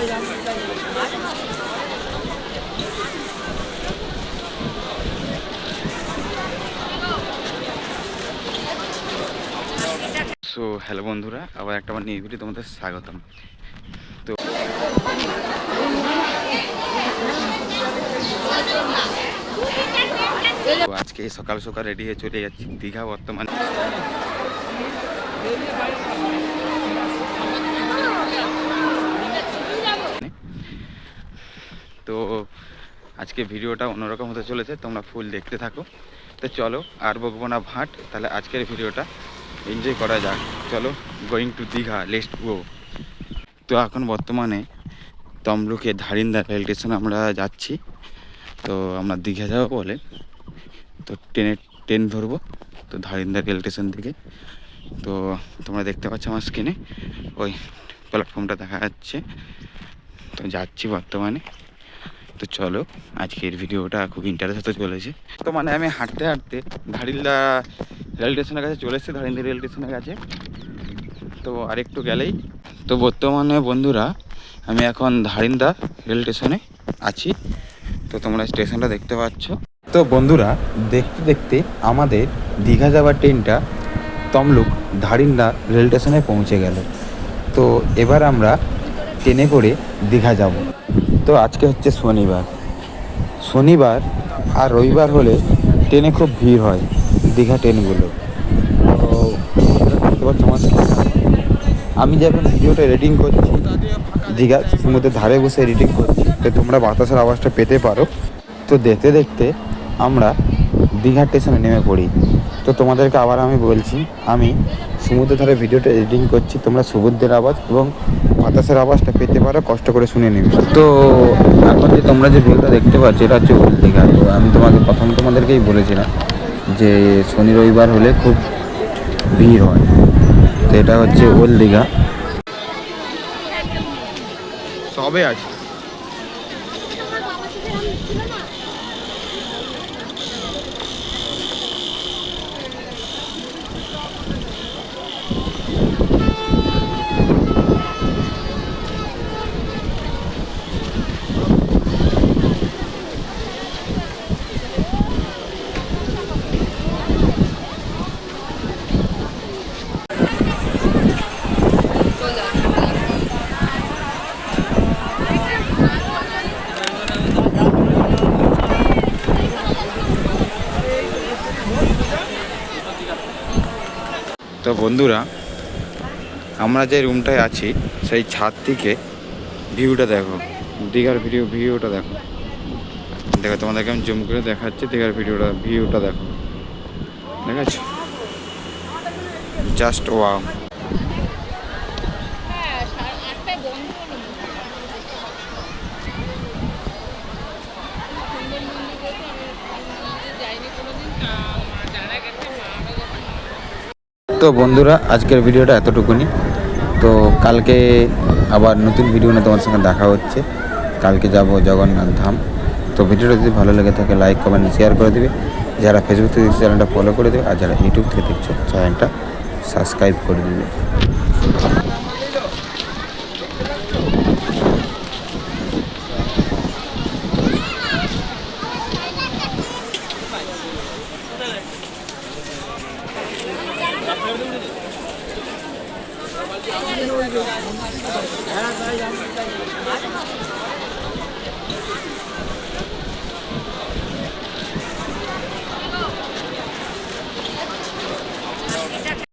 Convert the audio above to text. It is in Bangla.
সো হ্যালো বন্ধুরা, আবার একটা আমার ভিডিও তোমাদের স্বাগতম। তো আজকে সকাল সকাল রেডি হয়ে চলে যাচ্ছি, দীঘা বর্তমানে। তো আজকে ভিডিওটা অন্যরকম হতে চলেছে, তোমরা ফুল দেখতে থাকো। তো চলো, আর বকবো না ভাট, তাহলে আজকের ভিডিওটা এনজয় করা যাক। চলো গোয়িং টু দীঘা লেস্ট গো তো এখন বর্তমানে তমলুকে ধারিন্দা রেল স্টেশনে আমরা যাচ্ছি। তো আমরা দীঘা যাব বলে, তো ট্রেনে, ট্রেন ধরবো, তো ধারিন্দা রেল স্টেশন থেকে। তো তোমরা দেখতে পাচ্ছ আমার স্ক্রিনে ওই প্ল্যাটফর্মটা দেখা যাচ্ছে। তো যাচ্ছি বর্তমানে। তো চলো, আজকের ভিডিওটা খুব ইন্টারেস্ট হতে চলেছে। তো মানে আমি হাঁটতে হাঁটতে ধারিন্দা রেল স্টেশনের কাছে চলে এসেছি ধারিন্দা রেল স্টেশনের কাছে। তো আরেকটু গেলেই। তো বর্তমানে বন্ধুরা, আমি এখন ধারিন্দা রেল স্টেশনে আছি। তো তোমরা স্টেশনটা দেখতে পাচ্ছ। তো বন্ধুরা, দেখতে দেখতে আমাদের দীঘা যাওয়ার ট্রেনটা তমলুক ধারিন্দা রেল স্টেশনে পৌঁছে গেল। তো এবার আমরা ট্রেনে করে দীঘা যাব। তো আজকে হচ্ছে শনিবার। শনিবার আর রবিবার হলে ট্রেনে খুব ভিড় হয়, দীঘা ট্রেনগুলো। আমি যখন ভিডিওটা এডিটিং করছি, দীঘা সমুদ্রের ধারে বসে এডিটিং করছি, তো তোমরা বাতাসের আওয়াজটা পেতে পারো। তো দেখতে দেখতে আমরা দীঘা স্টেশনে নেমে পড়ি। তো তোমাদেরকে আবার আমি বলছি, আমি সমুদ্রের ধারে ভিডিওটা এডিটিং করছি, তোমরা সমুদ্রের আওয়াজ এবং বাতাসের আওয়াজটা পেতে পারো, কষ্ট করে শুনে নেবে তো এখন যে তোমরা যে ভিডিওটা দেখতে পাচ্ছ, এটা হচ্ছে ওল্ড দীঘা। তো আমি তোমাকে প্রথম তোমাদেরকেই বলেছিলাম যে শনি রবিবার হলে খুব ভিড় হয়। তো এটা হচ্ছে ওল্ড দীঘা। সবে আছে। তো বন্ধুরা, আমরা যে রুমটায় আছি, সেই ছাদ থেকে ভিউটা দেখো। দীঘার ভিডিও ভিউটা দেখো। দেখো, তোমাদেরকে আমি জুম করে দেখাচ্ছি দীঘার ভিডিওটা ভিউটা দেখো। ঠিক আছে জাস্ট সাড়ে আটটায় বন্ধ হলো না। সুন্দর মন্দির বলতে আমি মন্দিরে যাইনি কোনোদিন তা মা যারা গেছে মারও গেছে তো বন্ধুরা, আজকের ভিডিওটা এতটুকুনি। তো কালকে আবার নতুন ভিডিও নিয়ে তোমার সঙ্গে দেখা হচ্ছে। কালকে যাব জগন্নাথ ধাম। তো ভিডিওটা যদি ভালো লেগে থাকে, লাইক, কমেন্ট শেয়ার করে দিবে। যারা ফেসবুক থেকে চ্যানেলটা ফলো করে দেবে। আর যারা ইউটিউব থেকে দেখছ, চ্যানেলটা সাবস্ক্রাইব করে দিবে। Her